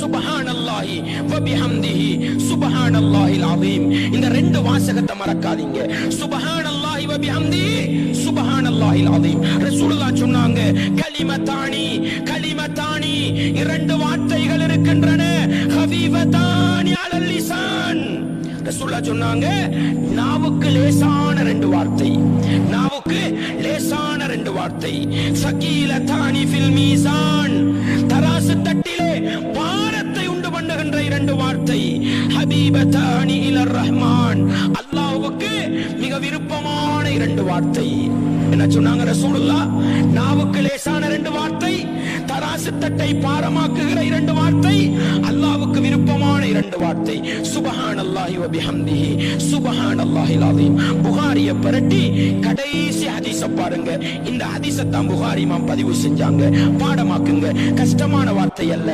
சுபஹானல்லாஹி வ சுபஹானல்லாஹில் அலீம் இந்த ரெண்டு வாசகத்தை மறக்காதீங்க. சுபஹானல்லாஹி வ சுபஹானல்லாஹில் அலீம் ரசூலுல்லாஹ் சொன்னாங்க கலிமத்தானி கலிமத்தானி இரண்டு வார்த்தைகள் இருக்கின்றன. ஹபீபத்தானி அலல் லிசான். ரசூலுல்லாஹ் சொன்னாங்க நாவுக்கு லேசான ரெண்டு வார்த்தை. நாவுக்கு லேசான ரெண்டு வார்த்தை. சகீல ஃபில் மீசான். பண்ணுகின்ற வார்த்தை. ஹபீபத்தானி இலர் ரஹ்மான் அல்லாஹ்வுக்கு மிக விருப்பமான இரண்டு வார்த்தை. என்ன சொன்னாங்க ரசூலுல்லா நாவுக்கு லேசான ரெண்டு வார்த்தை தராசு தட்டை பாரமாக்குகிற இரண்டு வார்த்தை அல்லாஹ்வுக்கு விருப்பமான இரண்டு வார்த்தை. சுபஹான் அல்லாஹி வபிஹம்திஹி சுபஹான் அல்லாஹில் அலீம் புகாரிய பரட்டி கடைசி ஹதீஸ பாருங்க. இந்த ஹதீஸை தான் புகாரி இமாம் பதிவு செஞ்சாங்க. பாடமாக்குங்க. கஷ்டமான வார்த்தை அல்ல.